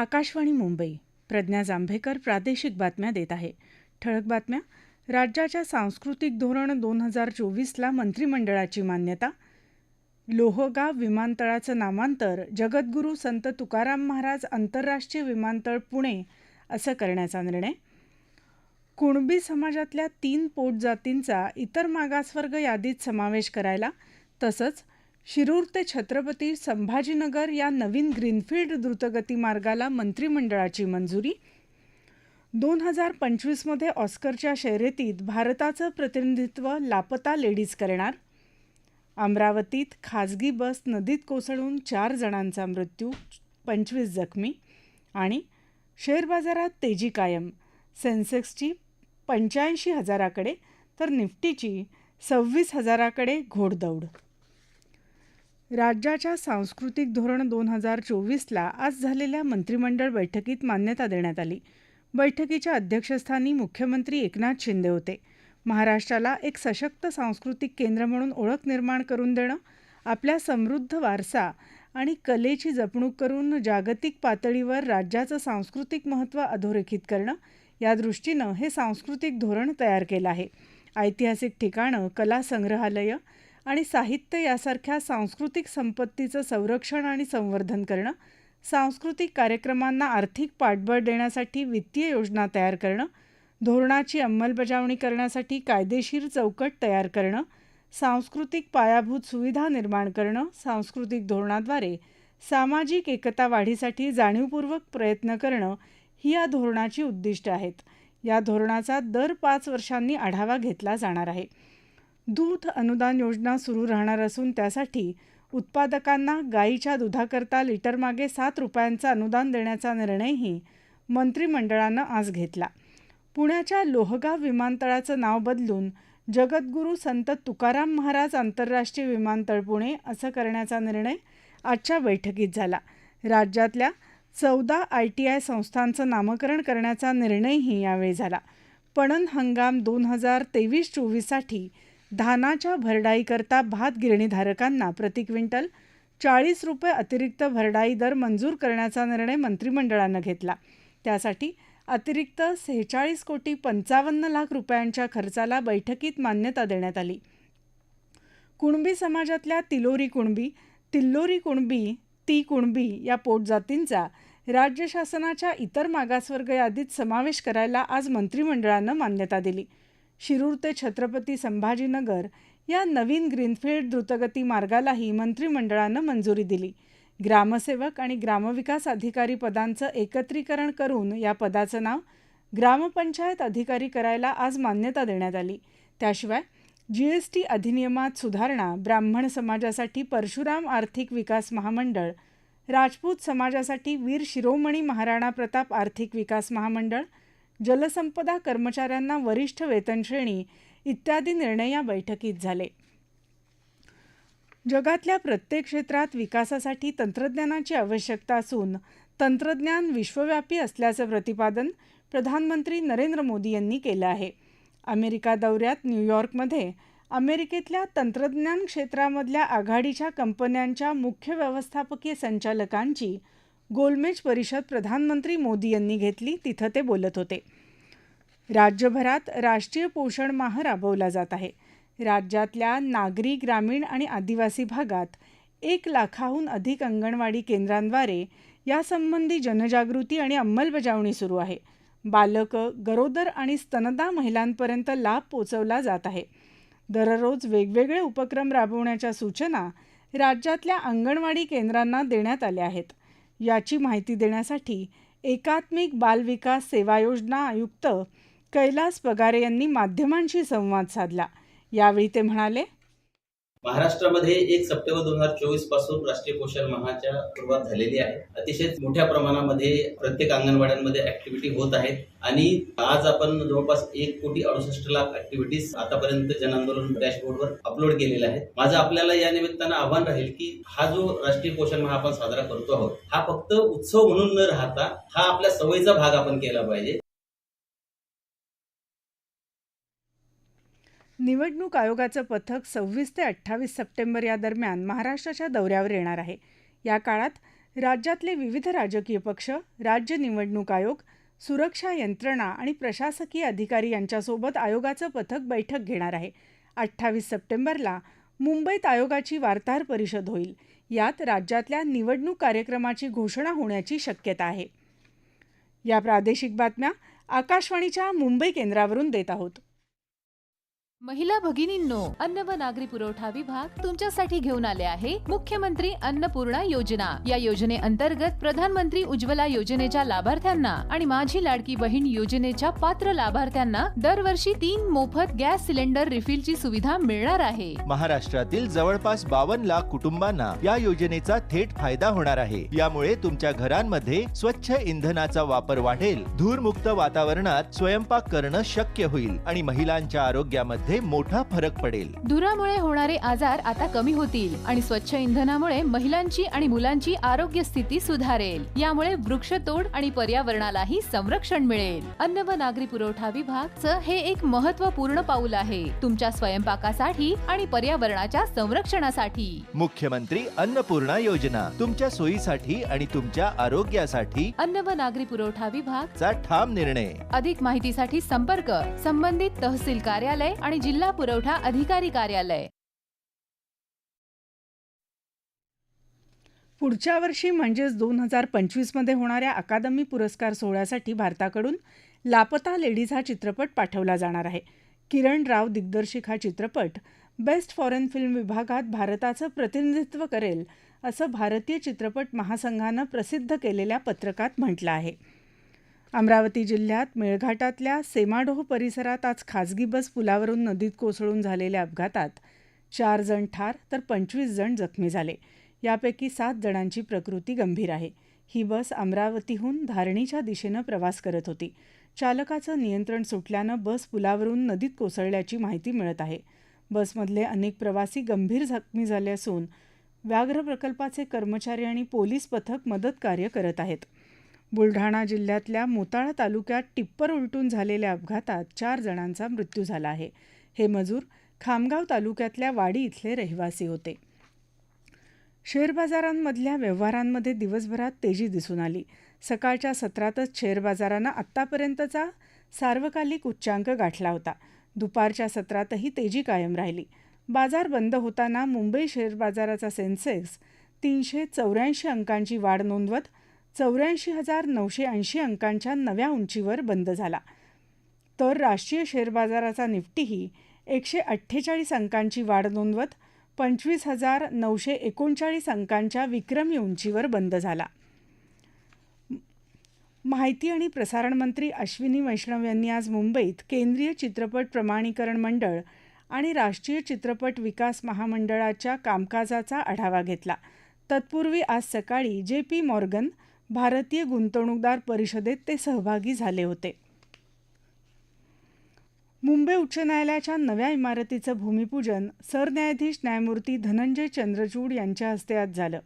आकाशवाणी मुंबई. प्रज्ञा जांभेकर प्रादेशिक बातम्या देत आहे. ठळक बातम्या. राज्याच्या सांस्कृतिक धोरण दोन हजार चोवीसला मंत्रिमंडळाची मान्यता. लोहगाव विमानतळाचं नामांतर जगद्गुरू संत तुकाराम महाराज आंतरराष्ट्रीय विमानतळ पुणे असं करण्याचा निर्णय. कुणबी समाजातल्या तीन पोटजातींचा इतर मागासवर्ग यादीत समावेश करायला तसंच शिरूर ते छत्रपती संभाजीनगर या नवीन ग्रीनफील्ड द्रुतगती मार्गाला मंत्रिमंडळाची मंजुरी. दोन हजार पंचवीसमध्ये ऑस्करच्या शर्यतीत भारताचं प्रतिनिधित्व लापता लेडीज करणार. अमरावतीत खाजगी बस नदीत कोसळून चार जणांचा मृत्यू पंचवीस जखमी आणि शेअर बाजारात तेजी कायम. सेन्सेक्सची पंच्याऐंशी हजाराकडे तर निफ्टीची सव्वीस हजाराकडे घोडदौड. राज्याच्या सांस्कृतिक धोरण दोन हजार चोवीसला आज झालेल्या मंत्रिमंडळ बैठकीत मान्यता देण्यात आली. बैठकीच्या अध्यक्षस्थानी मुख्यमंत्री एकनाथ शिंदे होते. महाराष्ट्राला एक सशक्त सांस्कृतिक केंद्र म्हणून ओळख निर्माण करून देणं आपल्या समृद्ध वारसा आणि कलेची जपणूक करून जागतिक पातळीवर राज्याचं सांस्कृतिक महत्त्व अधोरेखित करणं या दृष्टीनं हे सांस्कृतिक धोरण तयार केलं आहे. ऐतिहासिक ठिकाणं कला संग्रहालयं आणि साहित्य यासारख्या सांस्कृतिक संपत्तीचं संरक्षण आणि संवर्धन करणं सांस्कृतिक कार्यक्रमांना आर्थिक पाठबळ देण्यासाठी वित्तीय योजना तयार करणं धोरणाची अंमलबजावणी करण्यासाठी कायदेशीर चौकट तयार करणं सांस्कृतिक पायाभूत सुविधा निर्माण करणं सांस्कृतिक धोरणाद्वारे सामाजिक एकता वाढीसाठी जाणीवपूर्वक प्रयत्न करणं ही या धोरणाची उद्दिष्ट आहेत. या धोरणाचा दर पाच वर्षांनी आढावा घेतला जाणार आहे. दूध अनुदान योजना सुरू राहणार असून त्यासाठी उत्पादकांना गाईच्या दुधाकरता लिटरमागे सात रुपयांचं अनुदान देण्याचा निर्णयही मंत्रिमंडळानं आज घेतला. पुण्याच्या लोहगाव विमानतळाचं नाव बदलून जगद्गुरू संत तुकाराम महाराज आंतरराष्ट्रीय विमानतळ पुणे असं करण्याचा निर्णय आजच्या बैठकीत झाला. राज्यातल्या चौदा आय टी आय संस्थांचं नामकरण करण्याचा निर्णयही यावेळी झाला. पणन हंगाम दोन हजार तेवीस चोवीससाठी धानाच्या भरडाईकरता भात गिरणीधारकांना प्रति क्विंटल चाळीस रुपये अतिरिक्त भरडाई दर मंजूर करण्याचा निर्णय मंत्रिमंडळानं घेतला. त्यासाठी अतिरिक्त सेहेचाळीस कोटी पंचावन्न लाख रुपयांच्या खर्चाला बैठकीत मान्यता देण्यात आली. कुणबी समाजातल्या तिलोरी कुणबी तिल्लोरी कुणबी ती कुणबी या पोटजातींचा राज्य शासनाच्या इतर मागासवर्ग यादीत समावेश करायला आज मंत्रिमंडळानं मान्यता दिली. शिरूर ते छत्रपती संभाजीनगर या नवीन ग्रीनफील्ड द्रुतगती मार्गालाही मंत्रिमंडळानं मंजुरी दिली. ग्रामसेवक आणि ग्रामविकास अधिकारी पदांचं एकत्रीकरण करून या पदाचं नाव ग्रामपंचायत अधिकारी करायला आज मान्यता देण्यात आली. त्याशिवाय जी एस टी अधिनियमात सुधारणा ब्राह्मण समाजासाठी परशुराम आर्थिक विकास महामंडळ राजपूत समाजासाठी वीर शिरोमणी महाराणा प्रताप आर्थिक विकास महामंडळ जलसंपदा कर्मचाऱ्यांना वरिष्ठ वेतनश्रेणी इत्यादी निर्णय या बैठकीत झाले. जगातल्या प्रत्येक क्षेत्रात विकासासाठी तंत्रज्ञानाची आवश्यकता असून तंत्रज्ञान विश्वव्यापी असल्याचं प्रतिपादन प्रधानमंत्री नरेंद्र मोदी यांनी केलं आहे. अमेरिका दौऱ्यात न्यूयॉर्कमध्ये अमेरिकेतल्या तंत्रज्ञान क्षेत्रामधल्या आघाडीच्या कंपन्यांच्या मुख्य व्यवस्थापकीय संचालकांची गोलमेज परिषद प्रधानमंत्री मोदी यांनी घेतली तिथं ते बोलत होते. राज्यभरात राष्ट्रीय पोषण माह राबवला जात आहे. राज्यातल्या नागरी ग्रामीण आणि आदिवासी भागात एक लाखाहून अधिक अंगणवाडी केंद्रांद्वारे यासंबंधी जनजागृती आणि अंमलबजावणी सुरू आहे. बालकं गरोदर आणि स्तनदा महिलांपर्यंत लाभ पोचवला जात आहे. दररोज वेगवेगळे उपक्रम राबवण्याच्या सूचना राज्यातल्या अंगणवाडी केंद्रांना देण्यात आल्या आहेत. याची माहिती देण्यासाठी एकात्मिक बालविकास सेवा योजना आयुक्त कैलास पगारे यांनी माध्यमांशी संवाद साधला. यावेळी ते म्हणाले महाराष्ट्रामध्ये एक सप्टेंबर दोन हजार चोवीसपासून राष्ट्रीय पोषण माहाच्या सुरुवात झालेली आहे. अतिशय मोठ्या प्रमाणामध्ये प्रत्येक अंगणवाड्यांमध्ये ऍक्टिव्हिटी होत आहेत. आणि आज आपण जवळपास एक कोटी अडुसष्ट लाख ऍक्टिव्हिटीज आतापर्यंत जनआंदोलन डॅशबोर्डवर अपलोड केलेल्या आहेत. माझं आपल्याला या निमित्तानं आव्हान राहील की हा जो राष्ट्रीय पोषण माह आपण साजरा करतो आहोत हा फक्त उत्सव म्हणून न राहता हा आपल्या सवयीचा भाग आपण केला पाहिजे. निवडणूक आयोगाचं पथक सव्वीस ते अठ्ठावीस सप्टेंबर या दरम्यान महाराष्ट्राच्या दौऱ्यावर येणार आहे. या काळात राज्यातले विविध राजकीय पक्ष राज्य निवडणूक आयोग सुरक्षा यंत्रणा आणि प्रशासकीय अधिकारी यांच्यासोबत आयोगाचं पथक बैठक घेणार आहे. अठ्ठावीस सप्टेंबरला मुंबईत आयोगाची वार्ताहर परिषद होईल. यात राज्यातल्या निवडणूक कार्यक्रमाची घोषणा होण्याची शक्यता आहे. या प्रादेशिक बातम्या आकाशवाणीच्या मुंबई केंद्रावरून देत आहोत. महिला भगिनींनो अन्न व नागरी पुरवठा विभाग तुमच्यासाठी घेऊन आले आहे मुख्यमंत्री अन्नपूर्णा योजना. या योजनेअंतर्गत प्रधानमंत्री उज्ज्वला योजनेच्या लाभार्थ्यांना आणि माझी लाडकी बहीण योजनेच्या पात्र लाभार्थ्यांना दरवर्षी तीन मोफत गॅस सिलेंडर रिफिलची सुविधा मिळणार आहे. महाराष्ट्रातील जवळपास बावन्न लाख कुटुंबांना या योजनेचा थेट फायदा होणार आहे. यामुळे तुमच्या घरांमध्ये स्वच्छ इंधनाचा वापर वाढेल धूरमुक्त वातावरणात स्वयंपाक करणं शक्य होईल आणि महिलांच्या आरोग्यामध्ये मोठा फरक पडेल. धुरामुळे होणारे आजार आता कमी होतील आणि स्वच्छ इंधनामुळे महिलांची आणि मुलांची आरोग्य स्थिती सुधारेल. यामुळे वृक्षतोड आणि पर्यावरणालाही संरक्षण मिळेल. अन्न व नागरी पुरवठा विभागचं हे एक महत्त्वपूर्ण पाऊल आहे. तुमच्या स्वयंपाकासाठी आणि पर्यावरणाच्या संरक्षणासाठी. मुख्यमंत्री अन्नपूर्णा योजना. तुमच्या सोयीसाठी आणि तुमच्या आरोग्यासाठी अन्न व नागरी पुरवठा विभाग चा ठाम निर्णय. अधिक माहितीसाठी संपर्क संबंधित तहसील कार्यालय आणि जिल्हा पुरवठा अधिकारी कार्यालय. पुढच्या वर्षी म्हणजेच दोन हजार पंचवीसमध्ये होणाऱ्या अकादमी पुरस्कार सोहळ्यासाठी भारताकडून लापता लेडीज हा चित्रपट पाठवला जाणार आहे. किरण राव दिग्दर्शिक हा चित्रपट बेस्ट फॉरेन फिल्म विभागात भारताचं प्रतिनिधित्व करेल असं भारतीय चित्रपट महासंघानं प्रसिद्ध केलेल्या पत्रकात म्हटलं आहे. अमरावती जिल्ह्यात मेळघाटातल्या सेमाडोह परिसरात आज खाजगी बस पुलावरून नदीत कोसळून झालेल्या अपघातात चार जण ठार तर पंचवीस जण जखमी झाले. यापैकी सात जणांची प्रकृती गंभीर आहे. ही बस अमरावतीहून धारणीच्या दिशेनं प्रवास करत होती. चालकाचं नियंत्रण सुटल्यानं बस पुलावरून नदीत कोसळल्याची माहिती मिळत आहे. बसमधले अनेक प्रवासी गंभीर जखमी झाले असून व्याघ्र प्रकल्पाचे कर्मचारी आणि पोलीस पथक मदत कार्य करत आहेत. बुलढाणा जिल्ह्यातल्या मोताळा तालुक्यात टिप्पर उलटून झालेल्या अपघातात चार जणांचा मृत्यू झाला आहे. हे मजूर खामगाव तालुक्यातल्या वाडी इथले रहिवासी होते. शेअर बाजारांमधल्या व्यवहारांमध्ये दिवसभरात तेजी दिसून आली. सकाळच्या सत्रातच शेअर बाजारानं आत्तापर्यंतचा सार्वकालिक उच्चांक गाठला होता. दुपारच्या सत्रातही तेजी कायम राहिली. बाजार बंद होताना मुंबई शेअर बाजाराचा सेन्सेक्स तीनशे चौऱ्याऐंशी अंकांची वाढ नोंदवत चौऱ्याऐंशी हजार नऊशे ऐंशी अंकांच्या नव्या उंचीवर बंद झाला. तर राष्ट्रीय शेअर बाजाराचा निफ्टीही एकशे अठ्ठेचाळीस अंकांची वाढ नोंदवत पंचवीस हजार नऊशे एकोणचाळीस अंकांच्या विक्रमी उंचीवर बंद झाला. माहिती आणि प्रसारण मंत्री अश्विनी वैष्णव यांनी आज मुंबईत केंद्रीय चित्रपट प्रमाणीकरण मंडळ आणि राष्ट्रीय चित्रपट विकास महामंडळाच्या कामकाजाचा आढावा घेतला. तत्पूर्वी आज सकाळी जे पी मॉर्गन भारतीय गुंतवणूकदार परिषदेत ते सहभागी झाले होते. मुंबई उच्च न्यायालयाच्या नव्या इमारतीचं भूमिपूजन सरन्यायाधीश न्यायमूर्ती धनंजय चंद्रचूड यांच्या हस्ते आज झालं.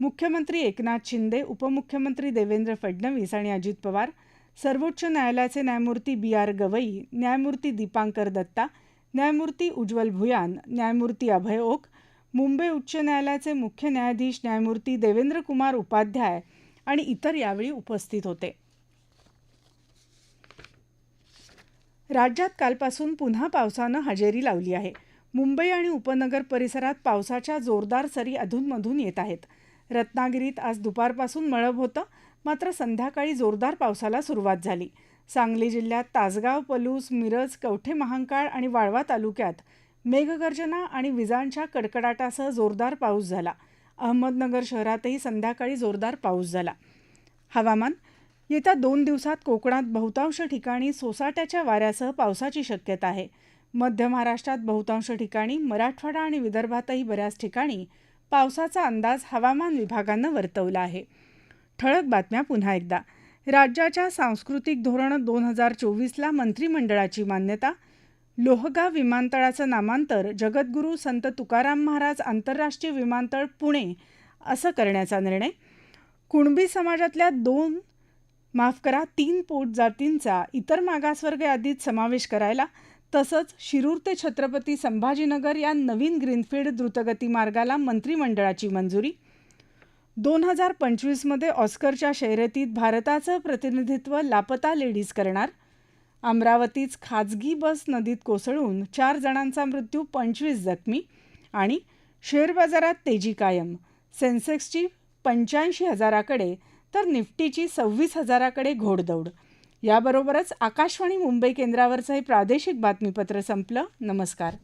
मुख्यमंत्री एकनाथ शिंदे उपमुख्यमंत्री देवेंद्र फडणवीस आणि अजित पवार सर्वोच्च न्यायालयाचे न्यायमूर्ती बी आर गवई न्यायमूर्ती दीपांकर दत्ता न्यायमूर्ती उज्ज्वल भुयान न्यायमूर्ती अभय ओक मुंबई उच्च न्यायालयाचे मुख्य न्यायाधीश न्यायमूर्ती देवेंद्र कुमार उपाध्याय आणि इतर यावेळी उपस्थित होते. राज्यात कालपासून पुन्हा पावसानं हजेरी लावली आहे. मुंबई आणि उपनगर परिसरात पावसाच्या जोरदार सरी अधूनमधून येत आहेत. रत्नागिरीत आज दुपारपासून मळब होतं मात्र संध्याकाळी जोरदार पावसाला सुरुवात झाली. सांगली जिल्ह्यात तासगाव पलूस मिरज कवठे महांकाळ आणि वाळवा तालुक्यात मेघगर्जना आणि विजांच्या कडकडाटासह जोरदार पाऊस झाला. अहमदनगर शहरातही संध्याकाळी जोरदार पाऊस झाला. हवामान येत्या दोन दिवसात कोकणात बहुतांश ठिकाणी सोसाट्याच्या वाऱ्यासह पावसाची शक्यता आहे. मध्य महाराष्ट्रात बहुतांश ठिकाणी मराठवाडा आणि विदर्भातही बऱ्याच ठिकाणी पावसाचा अंदाज हवामान विभागानं वर्तवला आहे. ठळक बातम्या पुन्हा एकदा. राज्याच्या सांस्कृतिक धोरण दोन हजार चोवीसला मंत्रिमंडळाची मान्यता लोहगाव विमानतळाचं नामांतर जगद्गुरू संत तुकाराम महाराज आंतरराष्ट्रीय विमानतळ पुणे असं करण्याचा निर्णय. कुणबी समाजातल्या दोन माफ करा तीन पोट जातींचा इतर मागासवर्ग यादीत समावेश करायला तसंच शिरूर ते छत्रपती संभाजीनगर या नवीन ग्रीनफील्ड द्रुतगती मार्गाला मंत्रिमंडळाची मंजुरी. दोन हजार पंचवीसमध्ये ऑस्करच्या शर्यतीत भारताचं प्रतिनिधित्व लापता लेडीज करणार. अमरावतीच खाजगी बस नदीत कोसळून चार जणांचा मृत्यू पंचवीस जखमी आणि शेअर बाजारात तेजी कायम. सेन्सेक्सची पंच्याऐंशी हजाराकडे तर निफ्टीची सव्वीस हजाराकडे घोडदौड. याबरोबरच आकाशवाणी मुंबई केंद्रावरचं हे प्रादेशिक बातमीपत्र संपलं. नमस्कार.